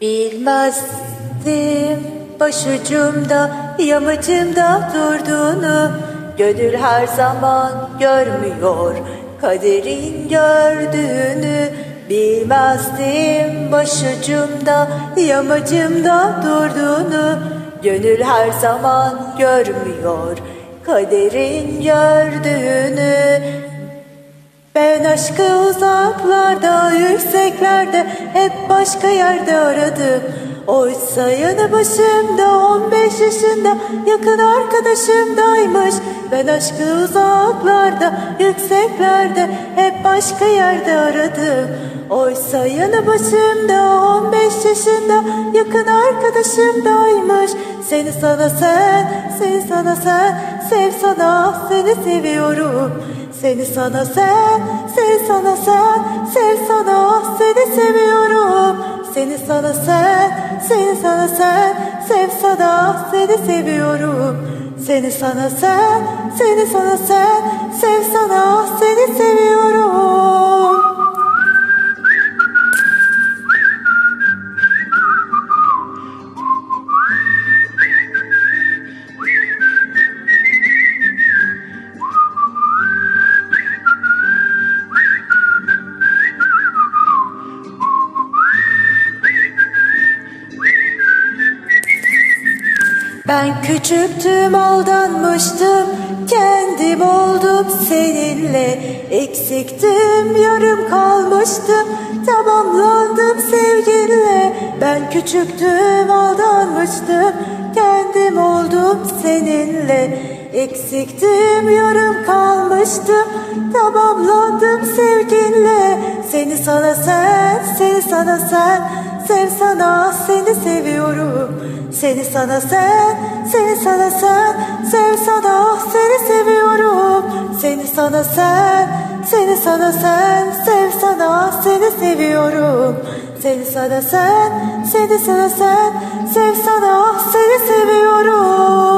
Bilmezdim başucumda yamacımda durduğunu. Gönül her zaman görmüyor kaderin gördüğünü. Bilmezdim başucumda yamacımda durduğunu. Gönül her zaman görmüyor kaderin gördüğünü aşkı uzaklarda, yükseklerde, hep başka yerde aradım. Oysa yanı başımda 15 yaşında yakın arkadaşımdaymış. Ben aşkı uzaklarda, yükseklerde, hep başka yerde aradım. Oysa yanı başımda 15 yaşında yakın arkadaşımdaymış. Seni sana sen, seni sana sen, sev sana seni seviyorum. Seni sana sen, seni sana sen, sev sana seni seviyorum. Seni sana sen, seni sana sen, sev sana seni seviyorum. Seni sana sen, seni sana sen, sev sana seni seviyorum. Ben küçüktüm aldanmıştım Kendim oldum seninle. Eksiktim yarım kalmıştım Tamamlandım sevginle Ben küçüktüm aldanmıştım Kendim oldum seninle. Eksiktim yarım kalmıştım Tamamlandım sevginle Seni sana sen, seni sana sen Sev sana seni seviyorum. Seni sana sen, seni sana sen Sev sana seni seviyorum. Seni sana sen, seni sana sen Sev sana seni seviyorum. Seni sana sen, seni sana sen Sev sana seni seviyorum